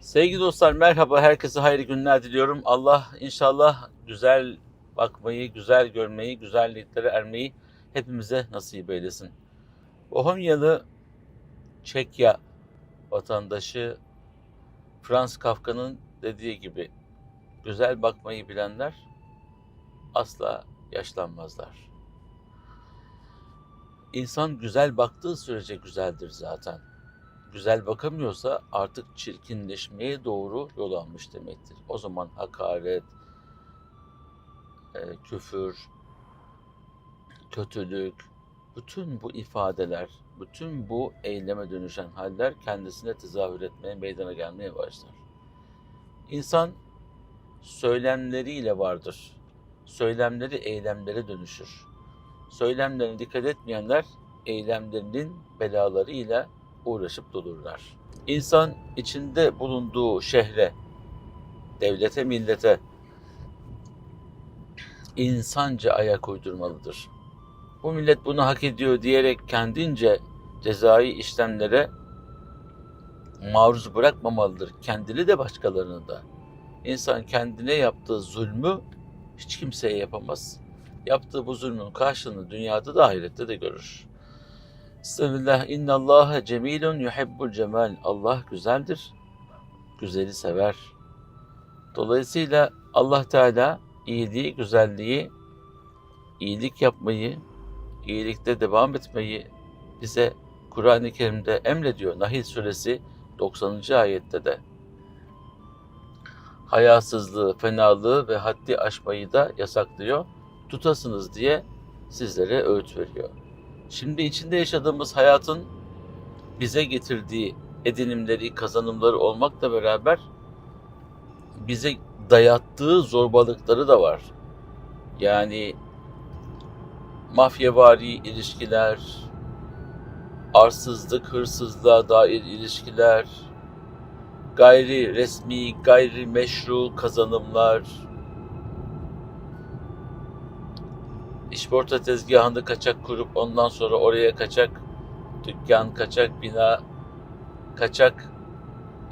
Sevgili dostlar merhaba, herkese hayırlı günler diliyorum. Allah inşallah güzel bakmayı, güzel görmeyi, güzelliklere ermeyi hepimize nasip eylesin. Bohemyalı Çekya vatandaşı Franz Kafka'nın dediği gibi güzel bakmayı bilenler asla yaşlanmazlar. İnsan güzel baktığı sürece güzeldir zaten güzel bakamıyorsa artık çirkinleşmeye doğru yol almış demektir. O zaman hakaret, e, küfür, kötülük, bütün bu ifadeler, bütün bu eyleme dönüşen haller kendisine tezahür etmeye, meydana gelmeye başlar. İnsan söylemleriyle vardır. Söylemleri eylemlere dönüşür. Söylemlerine dikkat etmeyenler eylemlerinin belalarıyla uğraşıp dururlar. İnsan içinde bulunduğu şehre, devlete, millete insanca ayak uydurmalıdır. Bu millet bunu hak ediyor diyerek kendince cezai işlemlere maruz bırakmamalıdır. Kendini de başkalarını da. İnsan kendine yaptığı zulmü hiç kimseye yapamaz. Yaptığı bu zulmün karşılığını dünyada da ahirette de görür. Bismillah. İnna Allah cemilun yuhibbul cemal. Allah güzeldir. Güzeli sever. Dolayısıyla Allah Teala iyiliği, güzelliği, iyilik yapmayı, iyilikte devam etmeyi bize Kur'an-ı Kerim'de emrediyor. Nahil suresi 90. ayette de. Hayasızlığı, fenalığı ve haddi aşmayı da yasaklıyor. Tutasınız diye sizlere öğüt veriyor. Şimdi içinde yaşadığımız hayatın bize getirdiği edinimleri, kazanımları olmakla beraber bize dayattığı zorbalıkları da var. Yani mafyavari ilişkiler, arsızlık, hırsızlığa dair ilişkiler, gayri resmi, gayri meşru kazanımlar, işporta tezgahını kaçak kurup ondan sonra oraya kaçak dükkan, kaçak bina, kaçak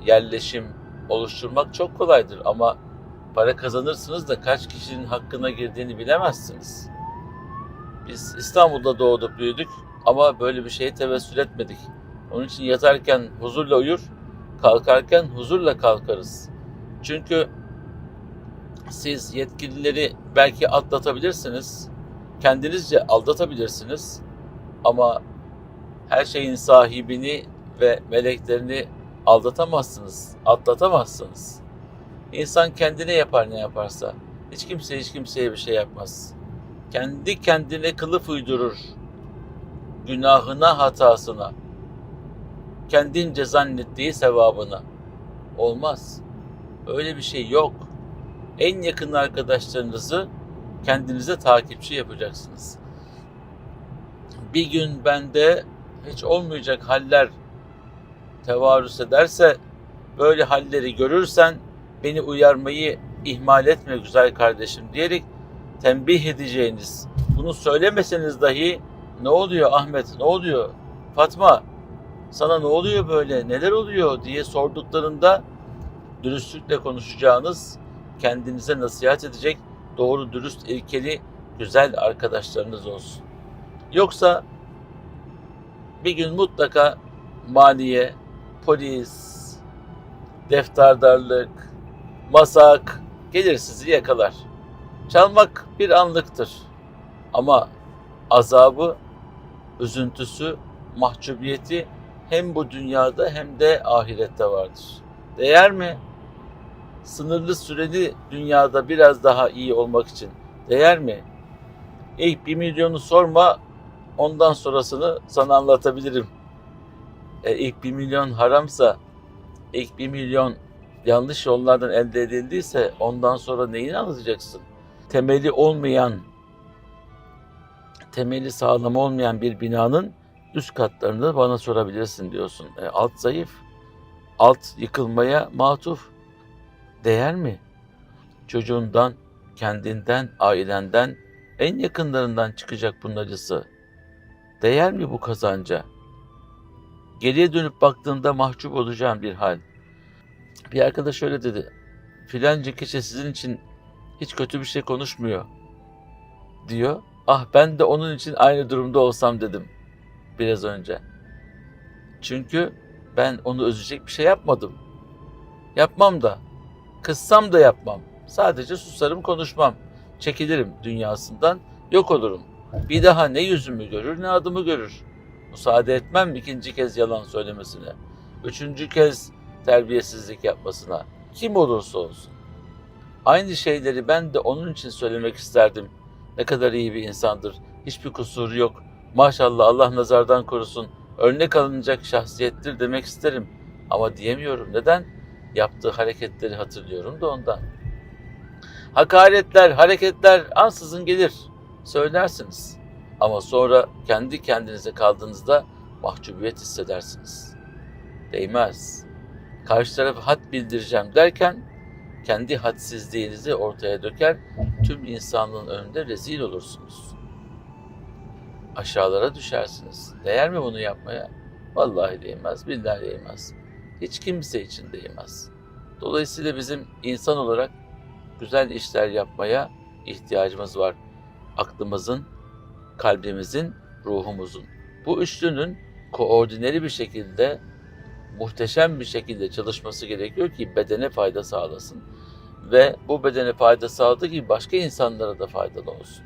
yerleşim oluşturmak çok kolaydır ama para kazanırsınız da kaç kişinin hakkına girdiğini bilemezsiniz. Biz İstanbul'da doğduk, büyüdük ama böyle bir şeye tevessül etmedik. Onun için yatarken huzurla uyur, kalkarken huzurla kalkarız. Çünkü siz yetkilileri belki atlatabilirsiniz, kendinizce aldatabilirsiniz ama her şeyin sahibini ve meleklerini aldatamazsınız, atlatamazsınız. İnsan kendine yapar ne yaparsa. Hiç kimse hiç kimseye bir şey yapmaz. Kendi kendine kılıf uydurur. Günahına, hatasına. Kendince zannettiği sevabına. Olmaz. Öyle bir şey yok. En yakın arkadaşlarınızı kendinize takipçi yapacaksınız. Bir gün bende hiç olmayacak haller tevarüs ederse böyle halleri görürsen beni uyarmayı ihmal etme güzel kardeşim diyerek tembih edeceğiniz bunu söylemeseniz dahi ne oluyor Ahmet ne oluyor Fatma sana ne oluyor böyle neler oluyor diye sorduklarında dürüstlükle konuşacağınız kendinize nasihat edecek doğru dürüst ilkeli güzel arkadaşlarınız olsun. Yoksa bir gün mutlaka maliye, polis, defterdarlık, masak gelir sizi yakalar. Çalmak bir anlıktır. Ama azabı, üzüntüsü, mahcubiyeti hem bu dünyada hem de ahirette vardır. Değer mi? Sınırlı süreli dünyada biraz daha iyi olmak için değer mi? İlk bir milyonu sorma, ondan sonrasını sana anlatabilirim. E, ilk bir milyon haramsa, ilk bir milyon yanlış yollardan elde edildiyse ondan sonra neyini anlatacaksın? Temeli olmayan, temeli sağlam olmayan bir binanın üst katlarını bana sorabilirsin diyorsun. E, alt zayıf, alt yıkılmaya matuf. Değer mi? Çocuğundan, kendinden, ailenden En yakınlarından çıkacak bunun acısı. Değer mi bu kazanca? Geriye dönüp baktığımda mahcup olacağım bir hal. Bir arkadaş şöyle dedi. Filanca kişi sizin için hiç kötü bir şey konuşmuyor diyor. Ah ben de onun için aynı durumda olsam dedim biraz önce. Çünkü ben onu üzecek bir şey yapmadım. Yapmam da. Kızsam da yapmam. Sadece susarım konuşmam. Çekilirim dünyasından yok olurum. Bir daha ne yüzümü görür ne adımı görür. Müsaade etmem ikinci kez yalan söylemesine. Üçüncü kez terbiyesizlik yapmasına. Kim olursa olsun. Aynı şeyleri ben de onun için söylemek isterdim. Ne kadar iyi bir insandır. Hiçbir kusuru yok. Maşallah Allah nazardan korusun. Örnek alınacak şahsiyettir demek isterim. Ama diyemiyorum. Neden? Yaptığı hareketleri hatırlıyorum da ondan. Hakaretler, hareketler ansızın gelir. Söylersiniz. Ama sonra kendi kendinize kaldığınızda mahcubiyet hissedersiniz. Değmez. Karşı tarafa had bildireceğim derken kendi hadsizliğinizi ortaya döker, tüm insanlığın önünde rezil olursunuz. Aşağılara düşersiniz. Değer mi bunu yapmaya? Vallahi değmez, billahi değmez. Hiç kimse için değmez. Dolayısıyla bizim insan olarak güzel işler yapmaya ihtiyacımız var. Aklımızın, kalbimizin, ruhumuzun. Bu üçlünün koordineli bir şekilde, muhteşem bir şekilde çalışması gerekiyor ki bedene fayda sağlasın. Ve bu bedene fayda sağladığı gibi başka insanlara da faydalı olsun.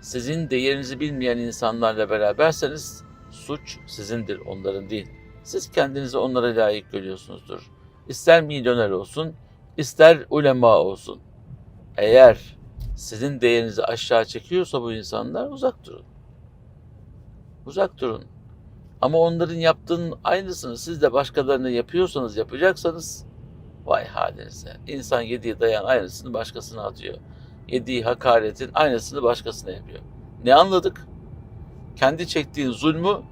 Sizin değerinizi bilmeyen insanlarla beraberseniz suç sizindir, onların değil. Siz kendinizi onlara layık görüyorsunuzdur. İster milyoner olsun, ister ulema olsun. Eğer sizin değerinizi aşağı çekiyorsa bu insanlar uzak durun. Uzak durun. Ama onların yaptığının aynısını siz de başkalarına yapıyorsanız, yapacaksanız vay halinize. İnsan yediği dayan aynısını başkasına atıyor. Yediği hakaretin aynısını başkasına yapıyor. Ne anladık? Kendi çektiğin zulmü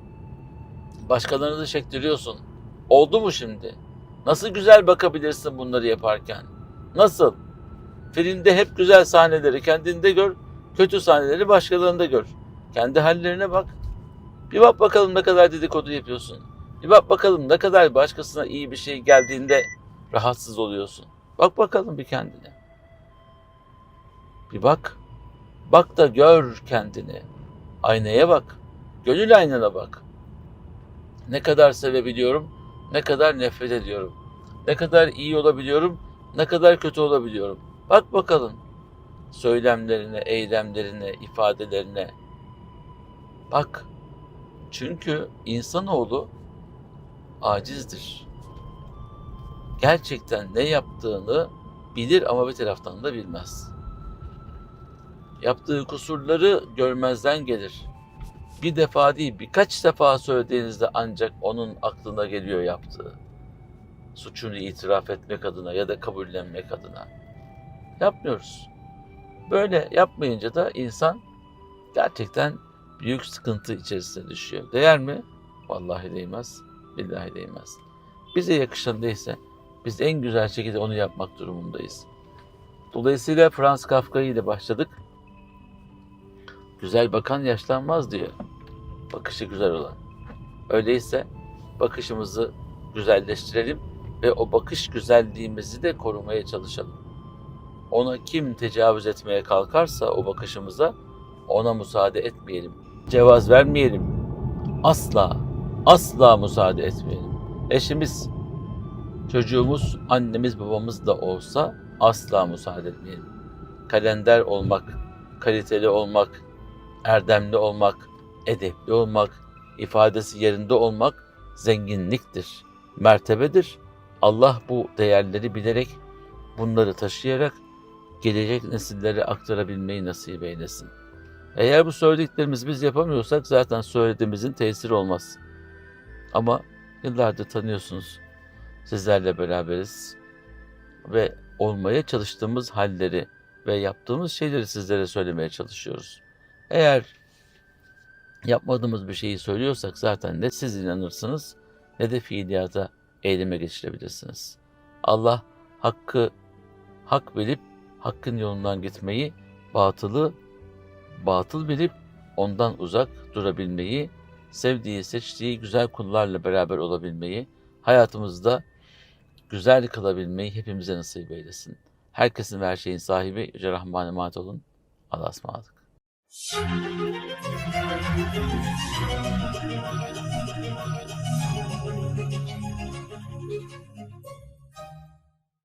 başkalarına da çektiriyorsun. Oldu mu şimdi? Nasıl güzel bakabilirsin bunları yaparken? Nasıl? Filmde hep güzel sahneleri kendinde gör, kötü sahneleri başkalarında gör. Kendi hallerine bak. Bir bak bakalım ne kadar dedikodu yapıyorsun. Bir bak bakalım ne kadar başkasına iyi bir şey geldiğinde rahatsız oluyorsun. Bak bakalım bir kendine. Bir bak. Bak da gör kendini. Aynaya bak. Gönül aynana bak. Ne kadar sevebiliyorum, ne kadar nefret ediyorum. Ne kadar iyi olabiliyorum, ne kadar kötü olabiliyorum. Bak bakalım söylemlerine, eylemlerine, ifadelerine. Bak. Çünkü insanoğlu acizdir. Gerçekten ne yaptığını bilir ama bir taraftan da bilmez. Yaptığı kusurları görmezden gelir. Bir defa değil birkaç defa söylediğinizde ancak onun aklına geliyor yaptığı. Suçunu itiraf etmek adına ya da kabullenmek adına. Yapmıyoruz. Böyle yapmayınca da insan gerçekten büyük sıkıntı içerisine düşüyor. Değer mi? Vallahi değmez. Billahi değmez. Bize yakışan neyse biz en güzel şekilde onu yapmak durumundayız. Dolayısıyla Franz Kafka ile başladık. Güzel bakan yaşlanmaz diyor. Bakışı güzel olan. Öyleyse bakışımızı güzelleştirelim ve o bakış güzelliğimizi de korumaya çalışalım. Ona kim tecavüz etmeye kalkarsa o bakışımıza ona müsaade etmeyelim. Cevaz vermeyelim. Asla, asla müsaade etmeyelim. Eşimiz, çocuğumuz, annemiz, babamız da olsa asla müsaade etmeyelim. Kalender olmak, kaliteli olmak, erdemli olmak, edepli olmak, ifadesi yerinde olmak zenginliktir, mertebedir. Allah bu değerleri bilerek, bunları taşıyarak gelecek nesillere aktarabilmeyi nasip eylesin. Eğer bu söylediklerimizi biz yapamıyorsak zaten söylediğimizin tesiri olmaz. Ama yıllardır tanıyorsunuz. Sizlerle beraberiz. Ve olmaya çalıştığımız halleri ve yaptığımız şeyleri sizlere söylemeye çalışıyoruz. Eğer yapmadığımız bir şeyi söylüyorsak zaten ne siz inanırsınız ne de fiiliyata eyleme geçirebilirsiniz. Allah hakkı hak bilip hakkın yolundan gitmeyi, batılı batıl bilip ondan uzak durabilmeyi, sevdiği, seçtiği güzel kullarla beraber olabilmeyi, hayatımızda güzel kılabilmeyi hepimize nasip eylesin. Herkesin ve her şeyin sahibi Yüce Rahman'a emanet olun. Allah'a ısmarladık. Thank you.